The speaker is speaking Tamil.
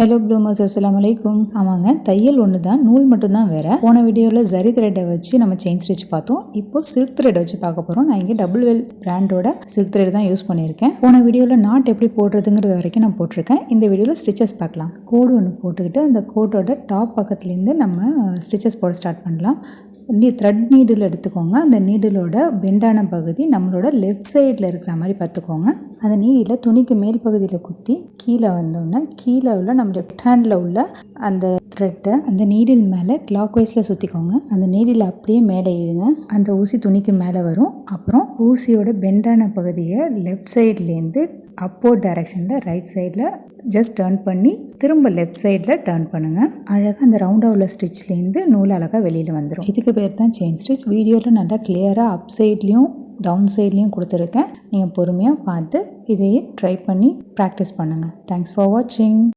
ஹலோ ப்ளூமர்ஸ் அஸ்லாம் வலைக்கும் ஆமாங்க தையல் ஒன்று தான் நூல் மட்டும்தான் வேறு. போன வீடியோவில் ஜரி த்ரெட்டை வச்சு நம்ம செயின் ஸ்டிச் பார்த்தோம். இப்போ சில்க் த்ரெட் வச்சு பார்க்க போகிறோம் நான் இங்கே டபுள் வெல் பிராண்டோட சில்க் த்ரெட் தான் யூஸ் பண்ணியிருக்கேன். போன வீடியோவில் நாட் எப்படி போடுறதுங்கிறது வரைக்கும் நான் போட்டிருக்கேன். இந்த வீடியோவில் ஸ்டிச்சஸ் பார்க்கலாம். கோடு ஒன்று போட்டுக்கிட்டு அந்த கோட்டோட டாப் பக்கத்துலேருந்து நம்ம ஸ்டிச்சஸ் போட ஸ்டார்ட் பண்ணலாம். த்ரெட் நீடில் எடுத்துக்கோங்க. அந்த நீடிலோட பெண்டான பகுதி நம்மளோட லெஃப்ட் சைடில் இருக்கிற மாதிரி பார்த்துக்கோங்க. அந்த நீடில் துணிக்கு மேல் பகுதியில் குத்தி கீழே வந்தோன்னே கீழே உள்ள நம்ம லெஃப்ட் ஹேண்டில் உள்ள அந்த த்ரெட்டை அந்த நீடில் மேலே கிளாக் வைஸில் சுற்றிக்கோங்க அந்த நீடில் அப்படியே மேலே இழுங்க. அந்த ஊசி துணிக்கு மேலே வரும். அப்புறம் ஊசியோட பெண்டான பகுதியை லெஃப்ட் சைட்லேருந்து அப்போர்ட் டைரக்ஷனில் ரைட் சைடில் ஜஸ்ட் டேர்ன் பண்ணி திரும்ப லெஃப்ட் சைடில் டேர்ன் பண்ணுங்கள் அழகாக அந்த ரவுண்டாக உள்ள ஸ்டிச்லேருந்து நூல் அழகாக வெளியில் வந்துடும் இதுக்கு பேர் தான் செயின் ஸ்டிச் வீடியோவில் நல்லா கிளியராக அப் சைட்லேயும் டவுன் சைட்லேயும் கொடுத்துருக்கேன். நீங்கள் பொறுமையாக பார்த்து இதையே ட்ரை பண்ணி ப்ராக்டிஸ் பண்ணுங்கள் தேங்க்ஸ் ஃபார் வாட்சிங்